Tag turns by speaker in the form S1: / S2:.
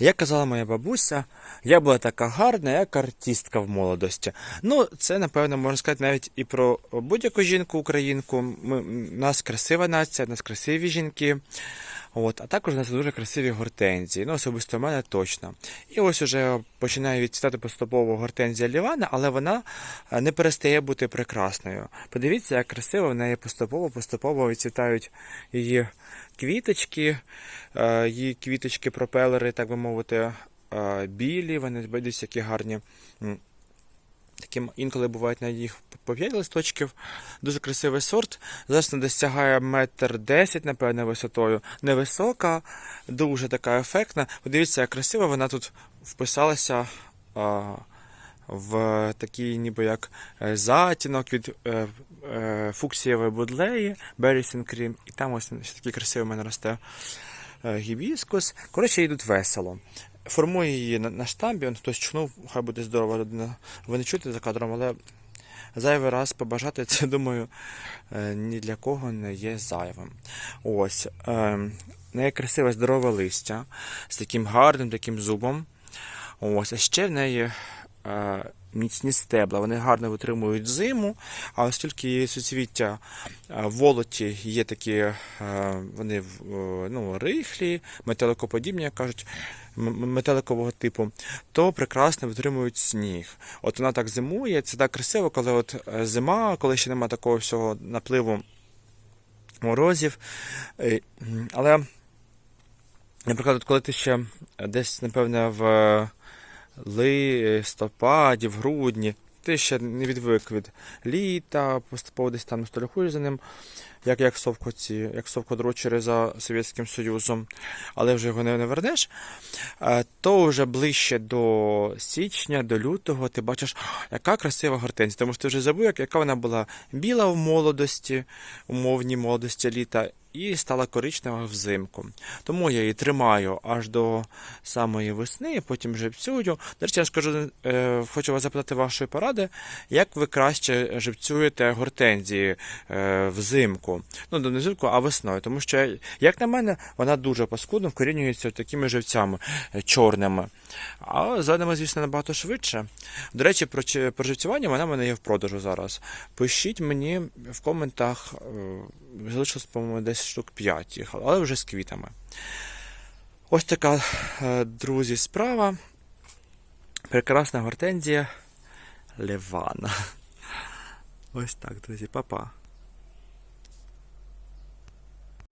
S1: Як казала моя бабуся, я була така гарна, як артистка в молодості. Ну, це, напевно, можна сказати навіть і про будь-яку жінку-українку. Ми, нас красива нація, нас красиві жінки. От, а також у нас дуже красиві гортензії. Ну, особисто в мене точно. І ось уже починає відцвітати поступово гортензія Лівана, але вона е, не перестає бути прекрасною. Подивіться, як красиво в неї поступово-поступово відцвітають її квіточки, е, її квіточки-пропелери, так би мовити, е, білі, вони бачите, які гарні. М. Такі інколи бувають на їх по 5 листочків. Дуже красивий сорт. Зараз вона досягає метр десять, напевне, висотою. Невисока, дуже така ефектна. Подивіться, як красиво вона тут вписалася а, в такий ніби як е, затінок від е, е, фуксієвої будлеї, Берісін Крім. І там ось такий красивий мене росте гібіскус. Коротше, йдуть весело. Формую її на, штамбі, он хтось чхнув, хай буде здорова людина. Ви не чуєте за кадром, але зайвий раз побажати це, думаю, е, ні для кого не є зайвим. Ось. Е, неї красиве здорове листя з таким гарним таким зубом. Ось, а ще в неї е, міцні стебла. Вони гарно витримують зиму, а оскільки суцвіття волоті є такі, вони ну, рихлі, метеликоподібні, як кажуть, м- м- метеликового типу, то прекрасно витримують сніг. От вона так зимує, це так красиво, коли от е, зима, коли ще немає такого всього напливу морозів. Е, Але Наприклад, коли ти ще десь, напевне, в листопаді, в грудні, ти ще не відвик від літа, поступово десь там ностальгуєш за ним, як, як совкоці, як совкодрочери за Совєтським Союзом, але вже його не, не вернеш, е, то вже ближче до січня, до лютого ти бачиш, яка красива гортензія, тому що ти вже забув, як- яка вона була біла в молодості, умовній молодості літа, і стала коричнева взимку. Тому я її тримаю аж до самої весни, потім живцюю. До речі, я скажу, е, хочу вас запитати вашої поради, як ви краще живцюєте гортензії е, Ну, не взимку, а весною. Тому що, як на мене, вона дуже паскудно вкорінюється такими живцями е, чорними. А зеленими, звісно, набагато швидше. До речі, про, про живцювання вона в мене є в продажу зараз. Пишіть мені в коментах, е, залишилось, по-моєму, десь штук 5 їх, але вже з квітами. Ось така, е, друзі, справа. Прекрасна гортензія Левана. Ось так, друзі, па-па.